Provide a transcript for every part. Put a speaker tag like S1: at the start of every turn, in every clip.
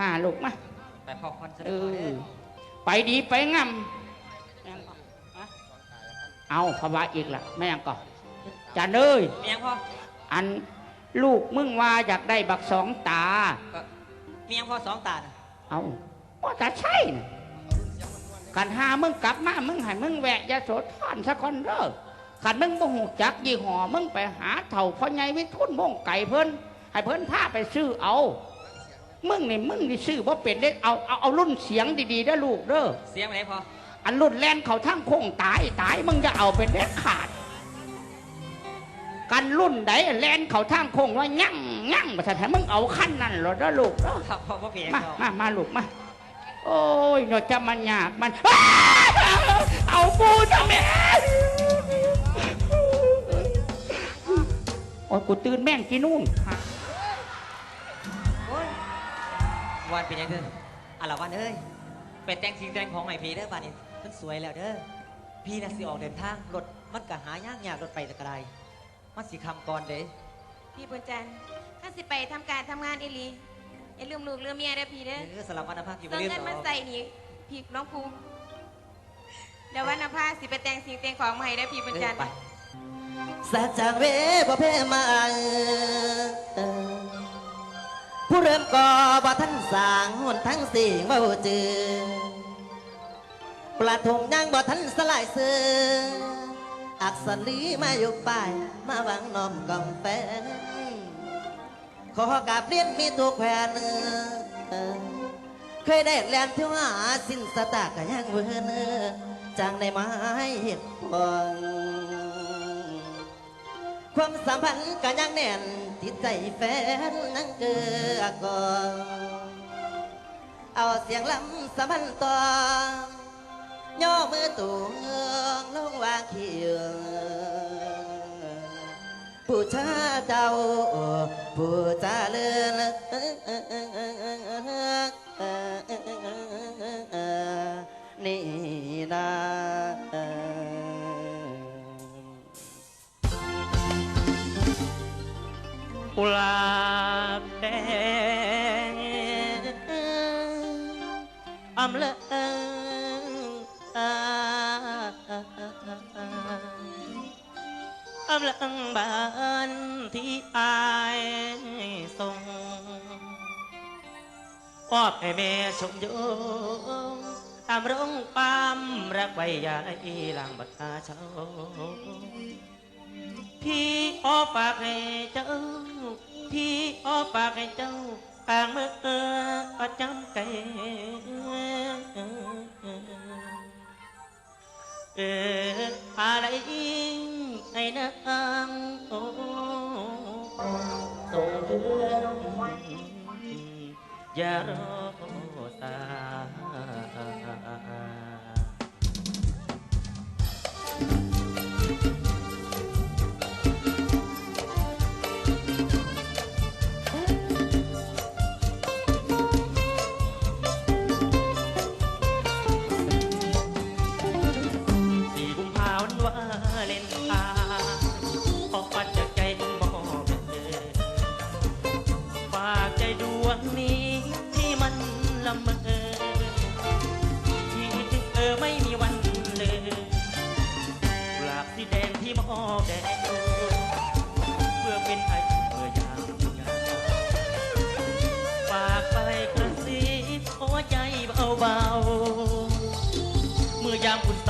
S1: มาลูกมา
S2: ไปพอคอนเสิร์
S1: เอ
S2: ตก่อนเด้
S1: อ
S2: อ
S1: ไปดีไปงามเอาพะวาอีกละแม่งก็จานเอ้ย
S2: มียังพ่อ
S1: อันลูกมึงว่าอยากได้บักสองตา
S2: ก็มียังพ่อสองตาน่ะ
S1: เอาว่าจะใช่นะกันหามึงกลับมา มึงให้มึงแวะยาโสธรสักคนเด้อขันมึงบ่หูจักยี่ห้อมึงไปหาเถ่าพ่อใหญ่วิทุนม่งไก่เพิ่นให้เพิ่นพาไปซื้อเอา มึงนี่มึงนี่ซื้อบ่เป็นได้เอาเอาเอารุ่นเสียงดีๆเด้อลูกเด้อ
S2: เสียงไหนพ่อ
S1: อันรุ่นแลนเขาทั้งโค้งตายตายมึงจะเอาเป็นเด็ดขาด กันรุ่นใดแลนเขาทั้งโค้งว่ายั่งยั่งมาแท้มึงเอาขั้นนั่นเหรอเด้อลูกเด้อ
S2: ครับพ่อพ่อเพียง
S1: มา
S2: ดอก
S1: มามาลูกมาโอ้ยเนาะจะมันยากมันอ้าเอาปูจะแม่โอ้ยกูตื่นแม่งกี่นู่น
S2: โวันเป็นยังเด้ออะล่ะวันเอ้ยไปแต่งสิ่งแต่งของใหม่พี่เด้อบ้านนี้มันสวยแล้วเด้อพี่น่ะสิออกเดินทางรถมันก็หายากยากรถไปแตะกระไดมันสิคำก่อนเด้
S3: พี่บุญจันทร์ถ้าสิไปทำการทำงานอีหลีอย่าลืมลูกลืมเมียเด้อพี่เด้อ
S2: เออสลับวันภาคอยู่
S3: ส่ง
S2: เรื่อ
S3: เงิน
S2: ง
S3: มาใส่นี่พี่น้องภูมิเดี๋ยววันนภาสิไปแต่งสิ่งแต่งของมาให้เด้อพี่บุญจันทร์
S2: ไป
S4: สัจจังเวบ่เพมาเออ ผู้เริ่มก่อบ่ทันสร้างหนทั้งสิ่งบ่จือปลาทงยังบ่ทันสลายเสืออักษรีมาอยู่ป้ายมาวังนอมกองแฟนขอกาบเรียนมีตัวแขวนเออเคยได้แลนที่วหาสิ้นสตากะยังเวินเออจังได้มาให้เหตุผล ความสัมพันธ์ก็ยังแน่นติดใจแฟนนั่งเกือก่อนเอาเสียงลำสัมพันธ์ต่อย่อมือตูงลงวางเขียวผู้ชาเจ้าผู้จาเลือนนี่นา
S1: กุหลาบแดง
S4: อำเลอำเลงบานที่อายส่งออบให้แม่ชมโยงตามร้องปั๊มรักไว้ยายหลังบัดอาเช้า พี่อ้อฝากให้เจ้า พี่อ้อฝากให้เจ้าอ่างเมื่อประจำไก่เอออะไรไอ้นางโอ้ส่งเดือนอย่ารอตา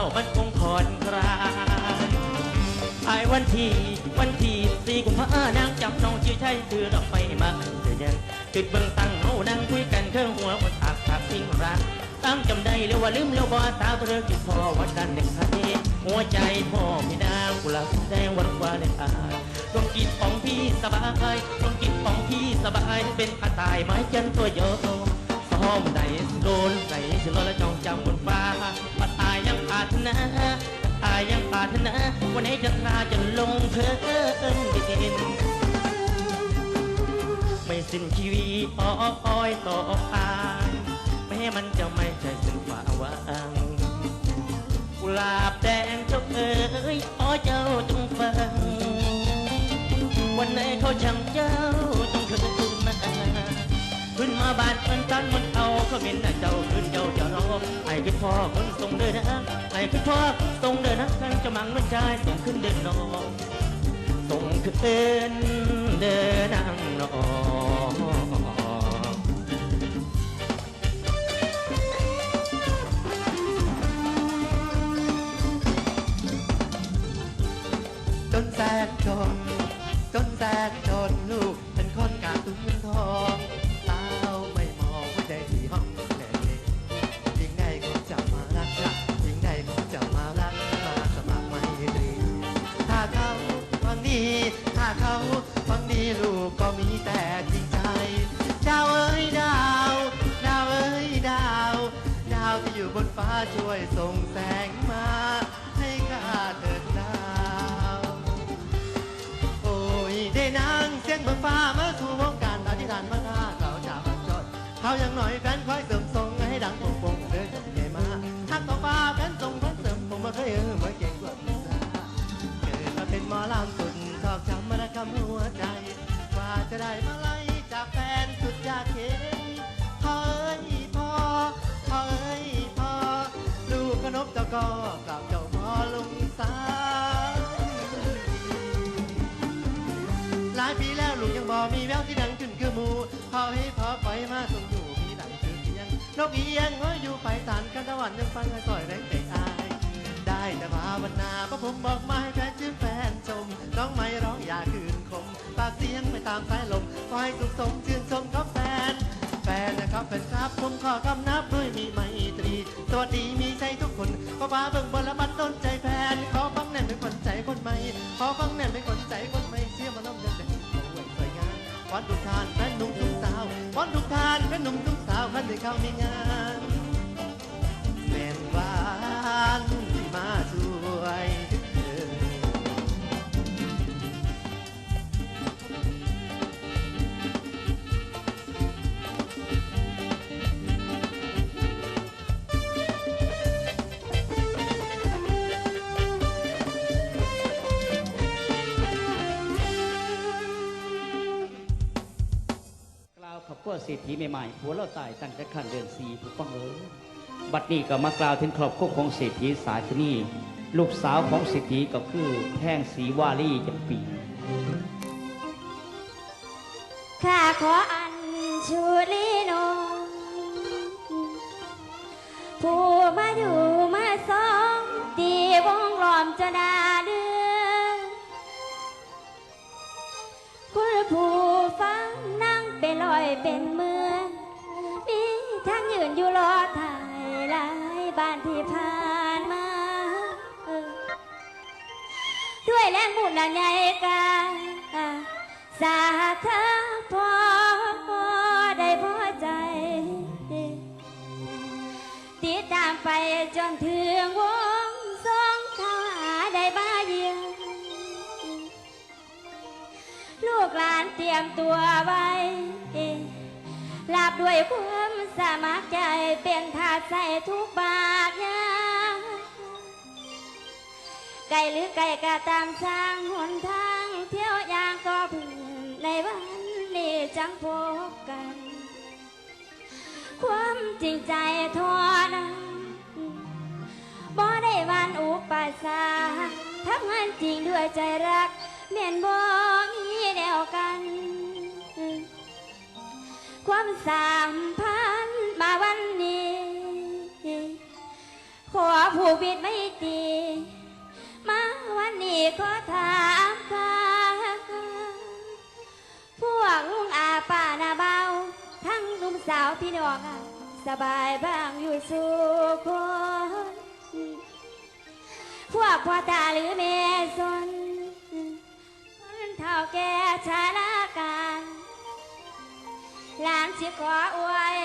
S4: ามันคงผ่อนคลายไอ้วันที่วันที่สี่กุมภานางจับน้องชื่อใช่คือดอกไม้มาเสียยังติดเบิ่งตั้งเฮานั่งคุยกันเครื่องหัวมันอักถักทิ้งรักตั้งจำได้แล้วว่าลืมแล้วบ่สาวเธอกินพอวันนั้นเด็กไทยหัวใจพ่อพี่นางกุหลาบแดงวันวาเลนไทน์ดวงจิตของพี่สบายดวงจิตของพี่สบายเป็นอาตายไม้จันตัวโยซ้อมใดโดนใส่สิโลและจองจำบนฟ้าปัดอา ยยังปรารถนาอายยังปรารถนาวันไหนจะทาจะลงเพลินดินไม่สิ้นชีวิตอ้ออยต่ออายแม้มันจะไม่ใช่สิ้นฝ่าวางกุหลาบแดงเจ้าเอ๋ยอ้อเจ้าจงฟังวันไหนเขาช่างเจ้า ขึ้นมาบ้านมันตันมันเอาเขาเม็นน่ะเจ้าขึ้นเจ้าจะรองไอ้คือพ่อคนทรงเดินนะไอ้คือพ่อทรงเดินนะกันจะมังมันชายส่งขึ้นเดินนองส่งขึ้นเดินเดินนางนอง
S5: เสียงเมืองฟ้ามาสู่วงการอธิษฐานมาหน้าเขาจะบันจดเขายังหน่อยแฟนคอยเสริมทรงให้ดังปงปงเดินกับใหญ่มาทักต่อฟ้าแฟนทรงแฟนเสริมผมมาเคยเออมาเก่งกว่าพี่สาเกิดมาเป็นหมอลำสุดชอบจำมารคำหัวใจกว่าจะได้มาไล่จากแฟนสุดยากเข็นพอเอ้ยพอพอเอ้ยพอลูกขนบจ้าก็กลับ นกเอียงว่าอยู่ไปสานกันตะวันยังฟังให้ซอยแรงเตะอาย ได้แต่ภาวนาเพราะผมบอกมาให้แฟนชื่อแฟนชม น้องไม่ร้องอย่าคืนคม ปากเสียงไปตามสายลมขอให้สุขสมชื่นชมกับแฟน แฟนนะครับแฟนครับผมขอคำนับด้วยมีไมตรี สวัสดีมีใจทุกคน ขอฟ้าเบิ่งบนและบันดนใจแฟน ขอฟังแน่นเป็นคนใจคนใหม่ ขอฟังแน่นเป็นคน ได้เข้าในงานแม่นวานที่มาสู่ วเศ
S1: รษฐีใหม่ๆผัวเราตายตั้งแต่ขั้นเดือนสี่ผู้ฟังเอ๋ยบัดนี้ก็มากล่าวถึงครอบครัวของเศรษฐีสายชนีลูกสาวของเศรษฐีก็คือแท่งสีวาลีจำปี
S6: ข้าขอ ลอยเป็นเมืองมีทั้งยืนอยู่รอถ่ายหลายบ้านที่ผ่านมา ด้วยแรงบุญอันใหญ่กาสาธุพอพอได้พอใจ ติดตามไปจนถึงวงสองขาได้บ้าเยี่ยงลูกหลานเตรียมตัวไว้ ลาบด้วยความสามัครใจเป็นทาใส่ทุกบาทยาไก่หรือไก่ก็ตามสร้างหนทางเที่ยวยางก็เพื่อนในวันนี้จังพบกัน ความจริงใจทอนั้นบ่ได้วันอุปสรรคทำงานจริงด้วยใจรักเมียนบ่มีแนวกัน ความสัมพันมาวันนี้ ขอผูกบิดไม่ตีมาวันนี้ขอถามกันพวกลุงอาป้านาเบา ทั้งหนุ่มสาวพี่น้องสบายบ้างอยู่สู่คนพวกพ่อตาหรือแม่สนคนเท่าแก่ชาลา หลานสิขออวย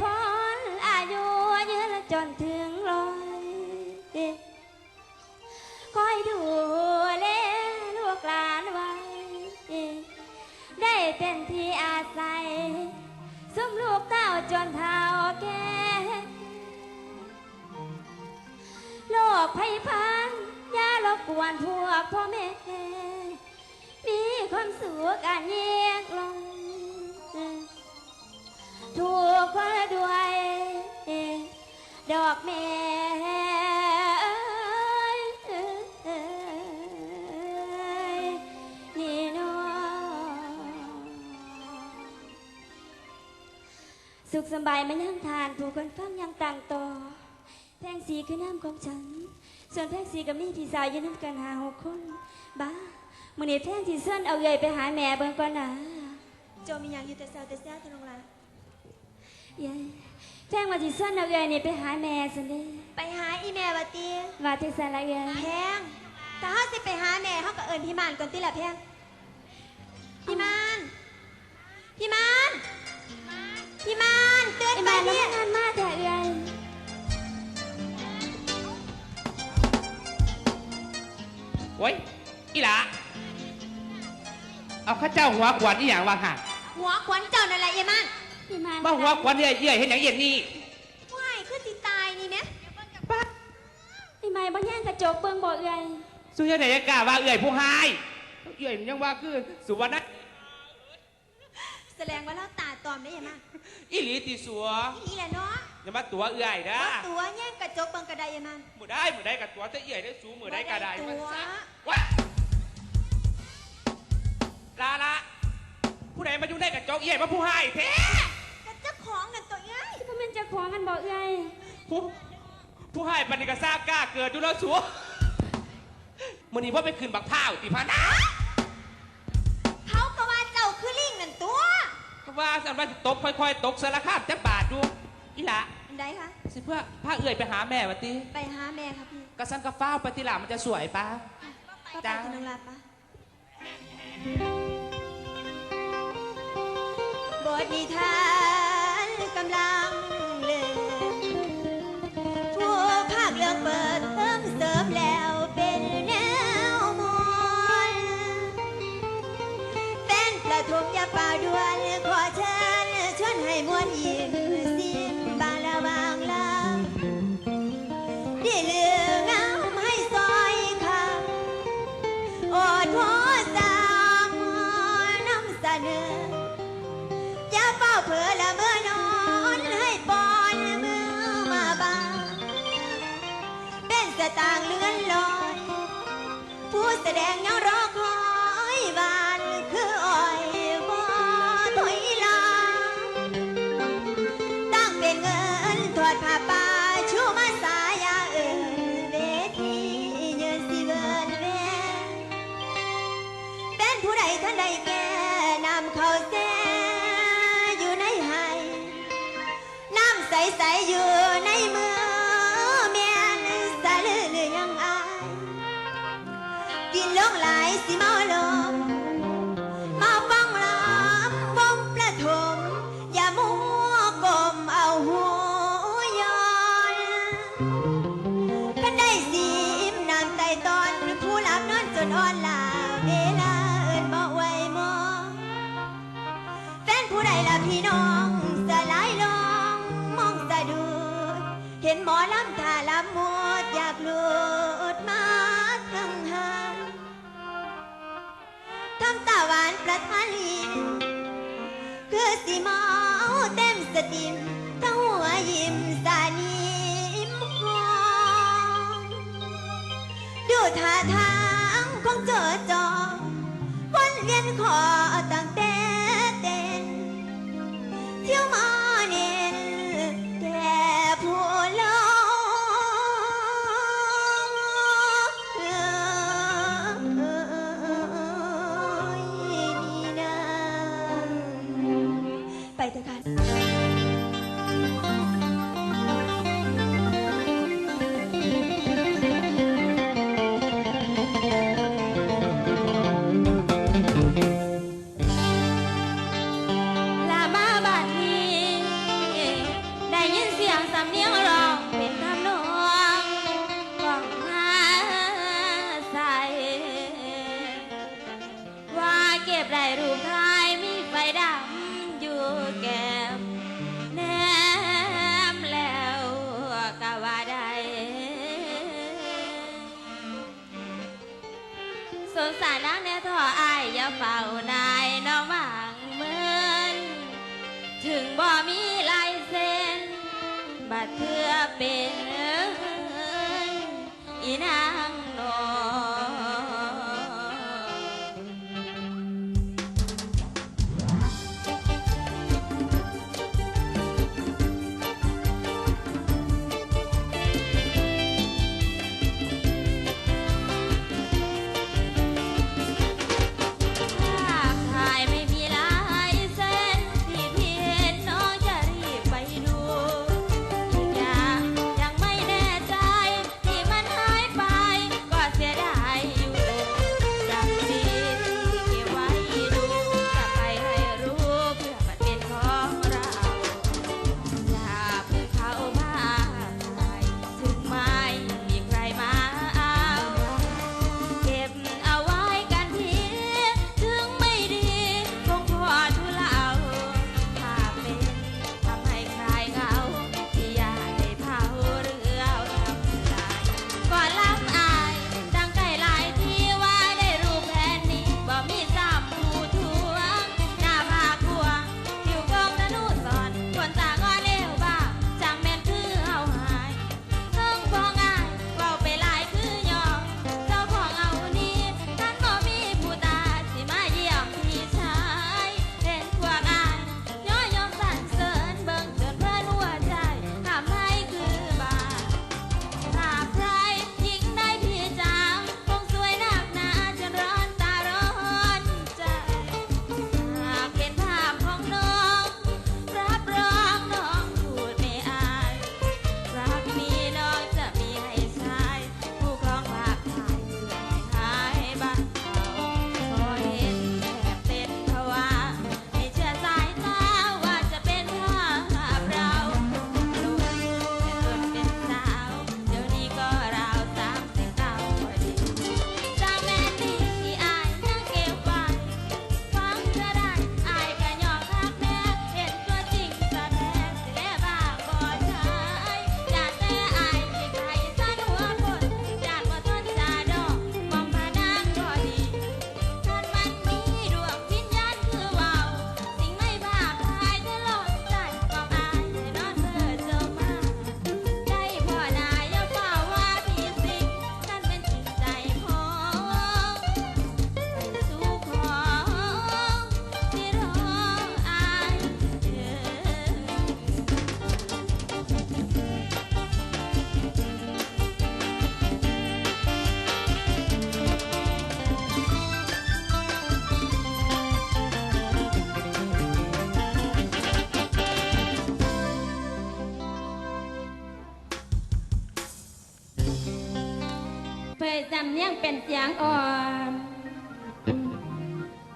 S6: พรอายุยืนจนถึงร้อยคอยดูแลลูกหลานไว้ ได้เป็นที่อาศัยสมลูกเต้าจนเท่าแก่โลกภัยพันยารบกวนพวกพ่อแม่ มีความสุขอันเยียกลง ถูกคนด้วย ดอกแม่นี่นอสุขสบายมายังทานผู้คนฟังยังต่างต่อแพงสีคือน้ำของฉัน ส่วนแพงสีกับนี่พี่สาวยืนน้ำกันหาหกคน บ้ามื่อนี้แพงสีเส้นเอาเยยไปหาแม่เบิ่งก่อนนะ
S3: โจมีหยังอยู่แต่เซาแต่แซ่ทนองละ
S6: แพงว่าสีเส้นเอาเยยนี่ไปหาแม่สันเด้
S3: ไปหาอีแม่บัดตี
S6: ว่าที่สันละเยย
S3: แพงแต่เฮาสิไปหาแม่เฮาก็เอิ้นพี่มานก่อนติล่ะแพงพี่มานพี่มานพี่มานเตือน
S6: ไอ้
S3: ไป
S6: บ้านแล้ว
S3: เนี่ย
S6: งานมาแต่เยย
S1: โอ้ยอีหละเอาข้าเจ้าหัวขวานอีหยังวะค่ะ
S3: หัวขวัญเจ้านั่นแหละยายมัน
S6: พี่มาน
S1: บ้าหัวขวานเอี่ยเอี่ยเห็นอย่างเอี่ยนี่
S3: ว้ายคือสิตายนี่แหม
S6: พี่ไม้บ่แย่งกระจกเบิ่งบ่เอ่ย
S1: สุยาไหนกล้าว่าเอี่ยผู้หายเอี่ยยังว่าคือสุวรรณ
S3: แสดงว่าเราตาตอมได้ยายมัน
S1: อีหลีติสัว
S3: อีนี่แหละเนาะ
S1: อย่ามาตัวเอื่อยนะ
S3: ว่าตัวแย่งกระจกเบิ่งกระไดยายมัน
S1: มือได้มือได้กับตัวแต่เอี่ยได้สูมือได้กระได
S3: บ่
S1: มัน
S3: ตัว
S1: ซะว้าลาละผู้ใดมาอยู่ได้กับจอกเอี่ยมาผู้หายแท้
S3: กระเจ้า ของนั่นตัวเอ้ย
S6: ที่พ่อแม่นเจะของกันบ่เอ่ย
S1: ผู้ผู้หายปฏิกาซากล้าเกิดดูแล้วสัวมือนี้ว่าไปขึ้นบักเท้าติพานะ
S3: เขาก็ว่าเจ้าคือลิงนั่นตัว
S1: ก็ว่าสันว่าสิตกค่อยๆ ตกสารคามจะบาดดูอีหละ
S3: อันใดคะ
S1: สิเพื่อพาเอื่อยไปหาแม่วะติ
S3: ไปหาแม่ครับพี่
S1: กระสันกระฟ้าวไปติหละมันจะสวยปะ
S3: ป้าไป
S1: จ้า
S3: จะนองลาปะบทนิทาน ตางเลื่อนลอย ผู้แสดงยังรอ ล วานประทานลิ้นคือสิเมาเต็มสติมถ้าหัวยิ้มสานิมหอมดูท่าทางของเจอจอวนเวียนขอ ย
S6: งเป็นเสียงอ่
S7: อน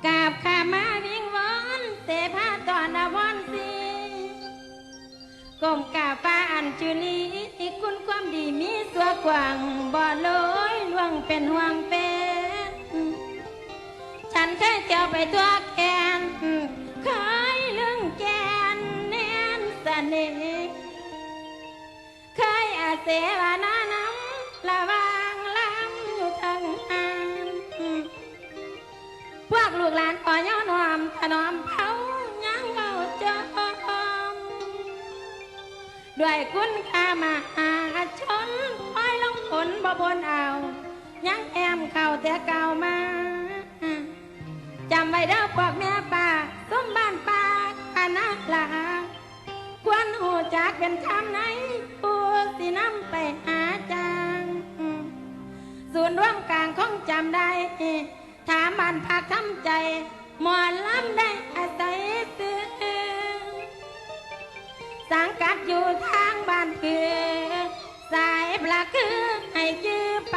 S7: กาบขามาวิ่งวอนเสพาตอนวอนสีก้มกาบฟ้าอันจุลีคุณความดีมีสัวกว่างบ่อลอยล่วงเป็นห่วงเป็นฉันเคยเที่ยวไปตัวแกนเคยลึงแกนแน่นสนิทเคยอาเสวนา กหลานขอย้อนหอมถนอมเผาย่างเบาจอม ด้วยคุณค่ามาหาชนคอยลงผลบ่บนเอายังแอมเข่าแต่เก่ามาจำไว้เด้อพวกแม่ป่าต้มบ้านป่าคณะลาควรหูจักเป็นคำไหนปูสินำไปหาจาง ส่วนร่วมกลางคงจำได้ บานพาคำใจ หมอลำได้อาศัยซื้อสังกัดอยู่ทางบ้านเคือ สายปลาคือให้ยื้อไป